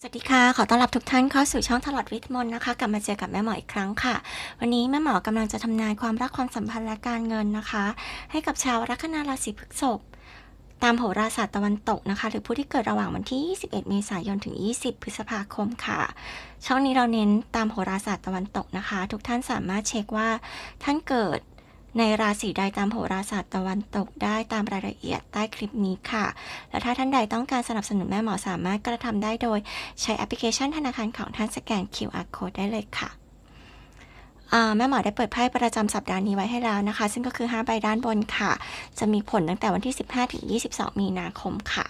สวัสดีค่ะ ขอต้อนรับทุกท่านเข้าสู่ช่องตลอดวิทมนนะคะ กลับมาเจอกับแม่หมออีกครั้งค่ะ วันนี้แม่หมอกำลังจะทำนายความรักความสัมพันธ์และการเงินนะคะ ให้กับชาวลัคนาราศีพฤษภตามโหราศาสตร์ตะวันตกนะคะ หรือผู้ที่เกิดระหว่างวันที่ 21 เมษายนถึง 20 พฤษภาคมค่ะ ช่องนี้เราเน้นตามโหราศาสตร์ตะวันตกนะคะ ทุกท่านสามารถเช็คว่าท่านเกิด ในราศีใดตามโหราศาสตร์ตะวันตกได้ตามรายละเอียดใต้คลิปนี้ค่ะ และถ้าท่านใดต้องการสนับสนุนแม่หมอสามารถกระทำได้โดยใช้แอปพลิเคชันธนาคารของท่านสแกน QR code ได้เลยค่ะแม่หมอได้เปิดไพ่ประจำสัปดาห์นี้ไว้ให้แล้วนะคะ ซึ่งก็คือ 5 ใบด้านบนค่ะ จะมีผลตั้งแต่วันที่ 15ถึง22 มีนาคมค่ะ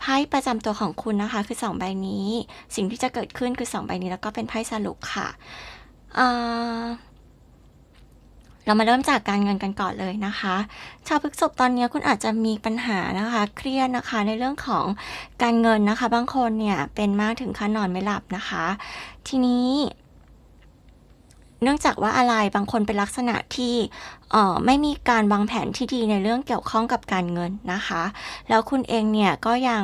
ไพ่ประจำตัวของคุณนะคะ คือ 2 ใบนี้ สิ่งที่จะเกิดขึ้นคือ 2 ใบนี้แล้วก็เป็นไพ่สรุปค่ะ เรามาเริ่มจากการเงินกันก่อนเลยนะคะ ชาวพฤษภตอนนี้คุณอาจจะมีปัญหานะคะ เครียดนะคะในเรื่องของการเงินนะคะ บางคนเนี่ยเป็นมากถึงขั้นนอนไม่หลับนะคะ ทีนี้เนื่องจากว่าอะไรบางคนเป็นลักษณะที่ไม่มีการวางแผนที่ดีในเรื่องเกี่ยวข้องกับการเงินนะคะ แล้วคุณเองเนี่ยก็ยัง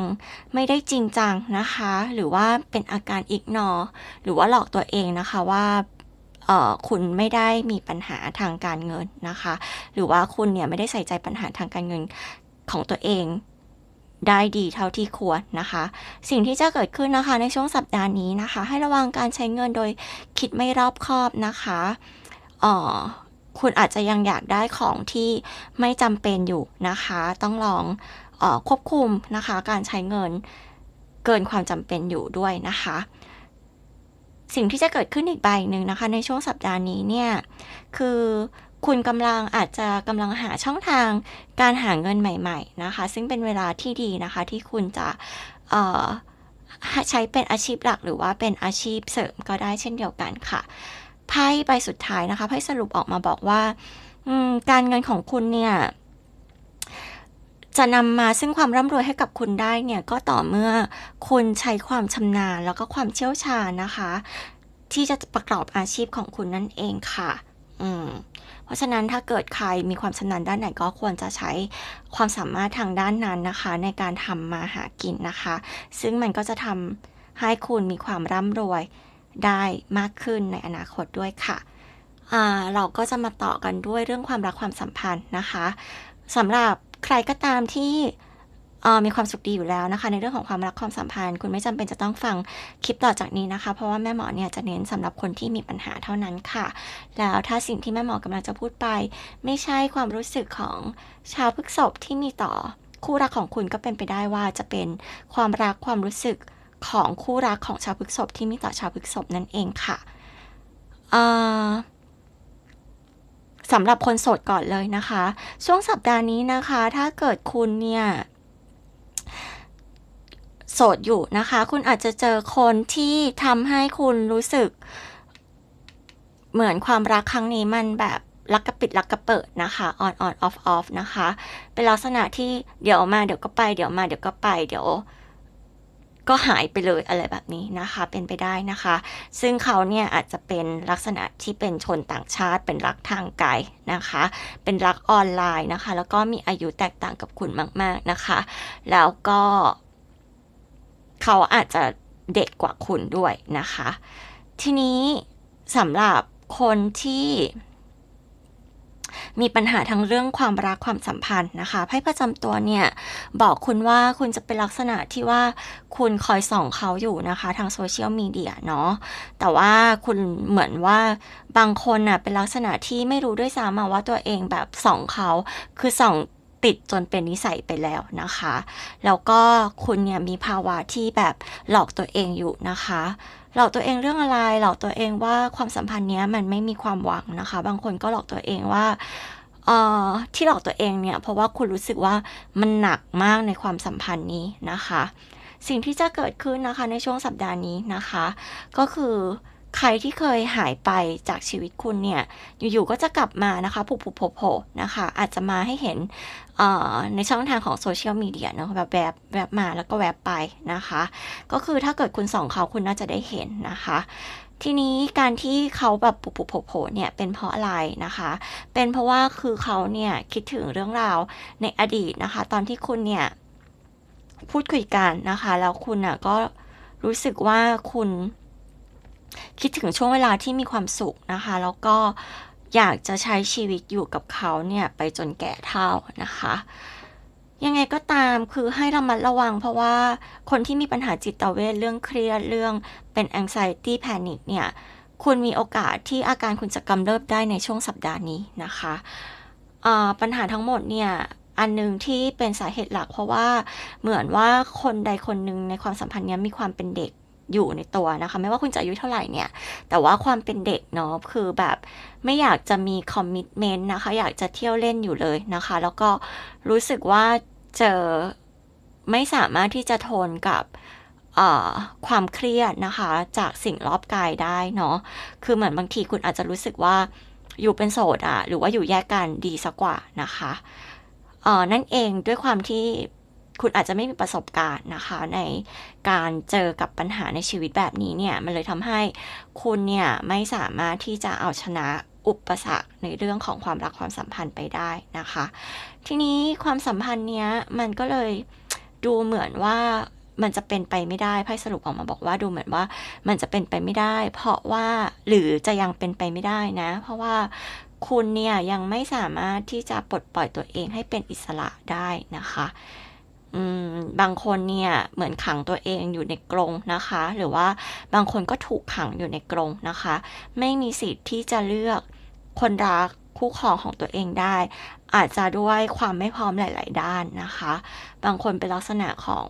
ไม่ได้จริงจังนะคะ หรือว่าเป็นอาการอิกนอ หรือว่าหลอกตัวเองนะคะว่า คุณไม่ได้มีปัญหาทางการเงินนะคะ หรือว่าคุณเนี่ยไม่ได้ใส่ใจปัญหาทางการเงินของตัวเองได้ดีเท่าที่ควรนะคะ สิ่งที่จะเกิดขึ้นนะคะในช่วงสัปดาห์นี้นะคะ ให้ระวังการใช้เงินโดยคิดไม่รอบคอบนะคะออคุณอาจจะยังอยากได้ของที่ไม่จำเป็นอยู่นะคะ ต้องลองออควบคุมนะคะ การใช้เงินเกินความจำเป็นอยู่ด้วยนะคะ สิ่งที่จะเกิดขึ้นอีกใบหนึ่งนะคะ ในช่วงสัปดาห์นี้เนี่ย คือคุณกำลังอาจจะกำลังหาช่องทางการหาเงินใหม่ๆนะคะ ซึ่งเป็นเวลาที่ดีนะคะ ที่คุณจะใช้เป็นอาชีพหลักหรือว่าเป็นอาชีพเสริมก็ได้เช่นเดียวกันค่ะไพ่ใบสุดท้ายนะคะไพ่สรุปออกมาบอกว่าการเงินของคุณเนี่ย จะนำมาซึ่งความร่ำรวยให้กับคุณได้เนี่ยก็ต่อเมื่อคุณใช้ความชำนาญแล้วก็ความเชี่ยวชาญนะคะ ที่จะประกอบอาชีพของคุณนั่นเองค่ะ อืมเพราะฉะนั้นถ้าเกิดใครมีความชำนาญด้านไหนก็ควรจะใช้ความสามารถทางด้านนั้นนะคะ ในการทำมาหากินนะคะ ซึ่งมันก็จะทำให้คุณมีความร่ำรวยได้มากขึ้นในอนาคตด้วยค่ะเราก็จะมาต่อกันด้วยเรื่องความรักความสัมพันธ์นะคะสำหรับ ใครก็ตามที่มีความสุขดีอยู่แล้วนะคะ ในเรื่องของความรักความสัมพันธ์ คุณไม่จำเป็นจะต้องฟังคลิปต่อจากนี้นะคะ เพราะว่าแม่หมอเนี่ยจะเน้นสำหรับคนที่มีปัญหาเท่านั้นค่ะ แล้วถ้าสิ่งที่แม่หมอกำลังจะพูดไป ไม่ใช่ความรู้สึกของชาวพฤษภที่มีต่อคู่รักของคุณก็เป็นไปได้ว่าจะเป็นความรักความรู้สึกของคู่รักของชาวพฤษภที่มีต่อชาวพฤษภนั่นเองค่ะ เอ่อ สำหรับคนโสดก่อนเลยนะคะ ช่วงสัปดาห์นี้นะคะ ถ้าเกิดคุณเนี่ยโสดอยู่นะคะ คุณอาจจะเจอคนที่ทำให้คุณรู้สึก เหมือนความรักครั้งนี้มันแบบรักกระปิดรักกระเปิดนะคะ on on off off นะคะ เป็นลักษณะที่เดี๋ยวมาเดี๋ยวก็ไปเดี๋ยวมาเดี๋ยวก็ไปเดี๋ยว ก็หายไปเลยอะไรแบบนี้นะคะ เป็นไปได้นะคะ ซึ่งเขาเนี่ยอาจจะเป็นลักษณะที่เป็นชนต่างชาติ เป็นรักทางไกลนะคะ เป็นรักออนไลน์นะคะ แล้วก็มีอายุแตกต่างกับคุณมาก ๆนะคะ แล้วก็ เขาอาจจะเด็กกว่าคุณด้วยนะคะ ทีนี้สำหรับคนที่ มีปัญหาทั้งเรื่องความรักความสัมพันธ์นะคะไพ่ประจำตัวเนี่ยบอกคุณว่าคุณจะเป็นลักษณะที่ว่าคุณคอยส่องเขาอยู่นะคะทางโซเชียลมีเดียเนาะแต่ว่าคุณเหมือนว่าบางคนน่ะเป็นลักษณะที่ไม่รู้ด้วยซ้ำว่าตัวเองแบบส่องเขาคือส่องติดจนเป็นนิสัยไปแล้วนะคะ แล้วก็คุณเนี่ยมีภาวะที่แบบหลอกตัวเองอยู่นะคะ หลอกตัวเองเรื่องอะไร หลอกตัวเองว่าความสัมพันธ์เนี้ยมันไม่มีความหวังนะคะ บางคนก็หลอกตัวเองว่าเอ่อที่หลอกตัวเองเนี่ยเพราะว่าคุณรู้สึกว่ามันหนักมากในความสัมพันธ์นี้นะคะ สิ่งที่จะเกิดขึ้นนะคะในช่วงสัปดาห์นี้นะคะ ก็คือ ใครที่เคยหายไปจากชีวิตคุณเนี่ย อยู่ๆก็จะกลับมานะคะผุผุโผล่ๆนะคะ อาจจะมาให้เห็นในช่องทางของโซเชียลมีเดียเนาะแบบแบบแบบมาแล้วก็แวบไปนะคะ ก็คือถ้าเกิดคุณส่องเขาคุณน่าจะได้เห็นนะคะทีนี้การที่เขาแบบปุบปุบโผล่ๆเนี่ยเป็นเพราะอะไรนะคะ เป็นเพราะว่าคือเขาเนี่ยคิดถึงเรื่องราวในอดีตนะคะ ตอนที่คุณเนี่ยพูดคุยกันนะคะ แล้วคุณอะก็รู้สึกว่าคุณ คิดถึงช่วงเวลาที่มีความสุขนะคะ แล้วก็อยากจะใช้ชีวิตอยู่กับเขาเนี่ยไปจนแก่เฒ่านะคะ ยังไงก็ตามคือให้ระมัดระวัง เพราะว่าคนที่มีปัญหาจิตเวชเรื่องเครียดเรื่องเป็น anxiety panic เนี่ยคุณมีโอกาสที่อาการคุณจะกำเริบได้ในช่วงสัปดาห์นี้นะคะปัญหาทั้งหมดเนี่ยอันหนึ่งที่เป็นสาเหตุหลัก เพราะว่าเหมือนว่าคนใดคนหนึ่งในความสัมพันธ์เนี้ยมีความเป็นเด็ก อยู่ในตัวนะคะ ไม่ว่าคุณจะอายุเท่าไหร่เนี่ย แต่ว่าความเป็นเด็กเนาะคือแบบไม่อยากจะมีคอมมิ t เมนต์นะคะ อยากจะเที่ยวเล่นอยู่เลยนะคะ แล้วก็รู้สึกว่าเจอไม่สามารถที่จะทนกับความเครียดนะคะ จากสิ่งรอบกายได้เนาะคือเหมือนบางทีคุณอาจจะรู้สึกว่าอยู่เป็นโสดอะหรือว่าอยู่แยกกันดีสักกว่านะคะนั่นเองด้วยความที่ คุณอาจจะไม่มีประสบการณ์นะคะ ในการเจอกับปัญหาในชีวิตแบบนี้เนี่ยมันเลยทำให้คุณเนี่ยไม่สามารถที่จะเอาชนะอุปสรรคในเรื่องของความรักความสัมพันธ์ไปได้นะคะ ทีนี้ความสัมพันธ์เนี้ยมันก็เลยดูเหมือนว่ามันจะเป็นไปไม่ได้ไพ่สรุปออกมาบอกว่าดูเหมือนว่ามันจะเป็นไปไม่ได้ เพราะว่าหรือจะยังเป็นไปไม่ได้นะ เพราะว่าคุณเนี่ยยังไม่สามารถที่จะปลดปล่อยตัวเองให้เป็นอิสระได้นะคะ บางคนเนี่ยเหมือนขังตัวเองอยู่ในกรงนะคะ หรือว่าบางคนก็ถูกขังอยู่ในกรงนะคะ ไม่มีสิทธิ์ที่จะเลือกคนรักคู่ครองของตัวเองได้ อาจจะด้วยความไม่พร้อมหลาย ๆ ด้านนะคะ บางคนเป็นลักษณะของ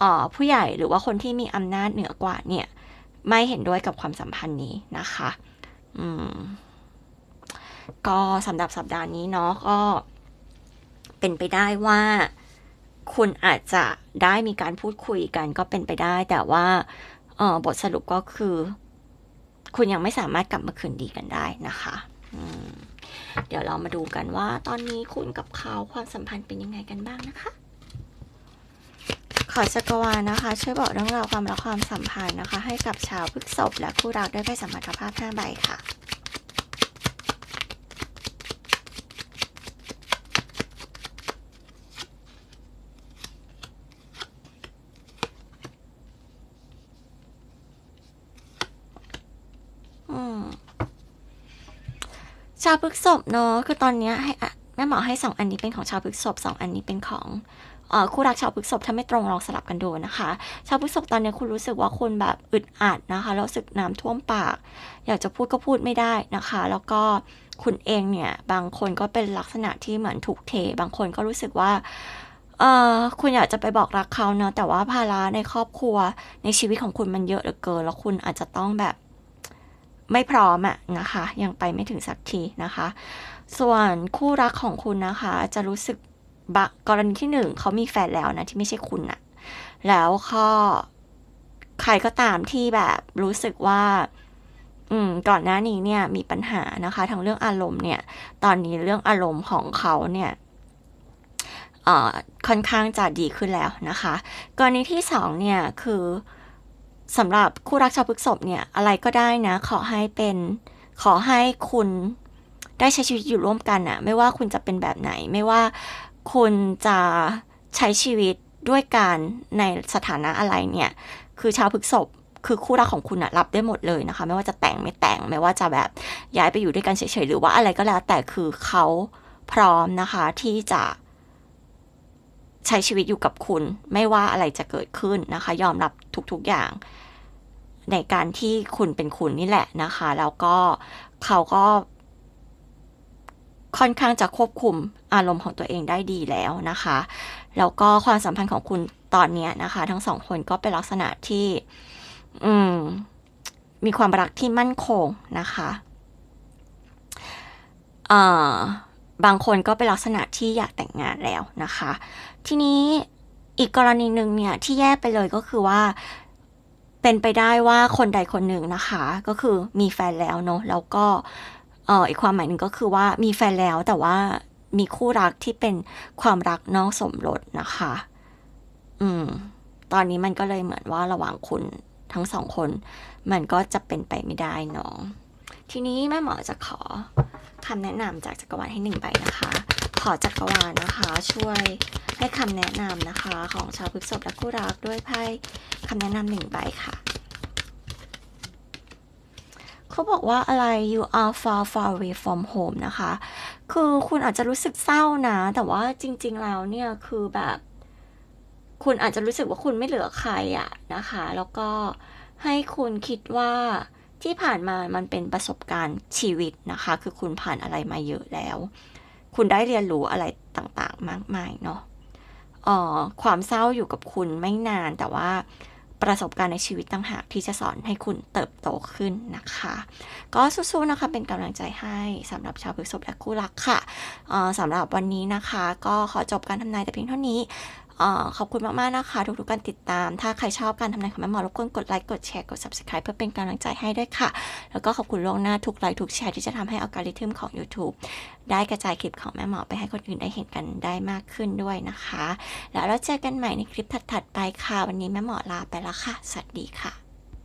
ออผู้ใหญ่หรือว่าคนที่มีอำนาจเหนือกว่าเนี่ยไม่เห็นด้วยกับความสัมพันธ์นี้นะคะ อืม ก็สำหรับสัปดาห์นี้เนาะก็เป็นไปได้ว่า คุณอาจจะได้มีการพูดคุยกันก็เป็นไปได้ แต่ว่าออบทสรุปก็คือ คุณยังไม่สามารถกลับมาคืนดีกันได้นะคะเดี๋ยวเรามาดูกันว่า ตอนนี้คุณกับเขาความสัมพันธ์เป็นยังไงกันบ้างนะคะ ขอจักรวาลนะคะ ช่วยบอกเรื่องราวความรักความสัมพันธ์นะคะ ให้กับชาวพฤษภและคู่รักด้วยไพ่สมรรถภาพ5ใบค่ะ ชาวพฤษภเนาะคือตอนเนี้ยให้อะแม่หมอให้สองอันนี้เป็นของชาวพฤษภสองอันนี้เป็นของออคู่รักชาวพฤษภถ้าไม่ตรงลองสลับกันดูนะคะ ชาวพฤษภตอนนี้คุณรู้สึกว่าคุณแบบอึดอัดนะคะแล้วรู้สึกน้ำท่วมปาก อยากจะพูดก็พูดไม่ได้นะคะ แล้วก็คุณเองเนี่ยบางคนก็เป็นลักษณะที่เหมือนถูกเท บางคนก็รู้สึกว่าเออคุณอยากจะไปบอกรักเขาเนาะแต่ว่าภาระในครอบครัวในชีวิตของคุณมันเยอะเหลือเกินแล้วคุณอาจจะต้องแบบ ไม่พร้อมอะนะคะ ยังไปไม่ถึงสักทีนะคะ ส่วนคู่รักของคุณนะคะ จะรู้สึกบะกรณีที่หนึ่งเขามีแฟนแล้วนะที่ไม่ใช่คุณอะแล้วก็ใครก็ตามที่แบบรู้สึกว่า อืม ก่อนหน้านี้เนี่ย มีปัญหานะคะทางเรื่องอารมณ์เนี่ย ตอนนี้เรื่องอารมณ์ของเขาเนี่ยเอ่อค่อนข้างจะดีขึ้นแล้วนะคะ กรณีที่สองเนี่ย คือ สำหรับคู่รักชาวพฤษภเนี่ยอะไรก็ได้นะ ขอให้เป็นขอให้คุณได้ใช้ชีวิตอยู่ร่วมกันอะไม่ว่าคุณจะเป็นแบบไหน ไม่ว่าคุณจะใช้ชีวิตด้วยกันในสถานะอะไรเนี่ย คือชาวพฤษภคือคู่รักของคุณอะรับได้หมดเลยนะคะ ไม่ว่าจะแต่งไม่แต่ง ไม่ว่าจะแบบย้ายไปอยู่ด้วยกันเฉยๆ หรือว่าอะไรก็แล้วแต่คือเขาพร้อมนะคะที่จะ ใช้ชีวิตอยู่กับคุณ ไม่ว่าอะไรจะเกิดขึ้นนะคะ ยอมรับทุกๆอย่าง ในการที่คุณเป็นคุณนี่แหละนะคะ แล้วก็เขาก็ ค่อนข้างจะควบคุมอารมณ์ของตัวเองได้ดีแล้วนะคะ แล้วก็ความสัมพันธ์ของคุณตอนนี้นะคะ ทั้งสองคนก็เป็นลักษณะที่ อืม มีความรักที่มั่นคงนะคะ เอ่อ บางคนก็เป็นลักษณะที่อยากแต่งงานแล้วนะคะ ทีนี้อีกกรณีหนึ่งเนี่ยที่แย่ไปเลยก็คือว่าเป็นไปได้ว่าคนใดคนหนึ่งนะคะ ก็คือมีแฟนแล้วเนาะแล้วก็เอ่ออีกความหมายหนึ่งก็คือว่ามีแฟนแล้วแต่ว่ามีคู่รักที่เป็นความรักนอกสมรสนะคะ อืม ตอนนี้มันก็เลยเหมือนว่าระหว่างคุณทั้งสองคน มันก็จะเป็นไปไม่ได้เนาะทีนี้แม่หมอจะขอ คำแนะนำจากจักรวาลให้หนึ่งใบนะคะ ขอจักรวาลนะคะ ช่วยให้คำแนะนำนะคะ ของชาวพฤษภและคู่รักด้วยไพ่คำแนะนำหนึ่งใบค่ะเขาบอกว่าอะไร you are far far away from home นะคะ คือคุณอาจจะรู้สึกเศร้านะ แต่ว่าจริง ๆ แล้วเนี่ยคือแบบ คุณอาจจะรู้สึกว่าคุณไม่เหลือใครอะนะคะ แล้วก็ให้คุณคิดว่า ที่ผ่านมามันเป็นประสบการณ์ชีวิตนะคะ คือคุณผ่านอะไรมาเยอะแล้ว คุณได้เรียนรู้อะไรต่างๆ มากมายเนาะอ่อความเศร้าอยู่กับคุณไม่นานแต่ว่าประสบการณ์ในชีวิตต่างหากที่จะสอนให้คุณเติบโตขึ้นนะคะ ก็สู้ๆนะคะเป็นกำลังใจให้สำหรับชาวพฤษภและคู่รักค่ะสำหรับวันนี้นะคะ ก็ขอจบการทำนายแต่เพียงเท่านี้ ขอบคุณมาก ๆ นะคะ ทุกๆการติดตาม ถ้าใครชอบการทำนายของแม่หมอรบกวนกดไลค์กดแชร์กด subscribe เพื่อเป็นกำลังใจให้ด้วยค่ะ แล้วก็ขอบคุณล่วงหน้าทุกไลค์ทุกแชร์ที่จะทำให้อัลกอริทึมของ YouTube ได้กระจายคลิปของแม่หมอไปให้คนอื่นได้เห็นกันได้มากขึ้นด้วยนะคะ แล้วเราเจอกันใหม่ในคลิปถัดๆไปค่ะ วันนี้แม่หมอลาไปแล้วค่ะ สวัสดีค่ะ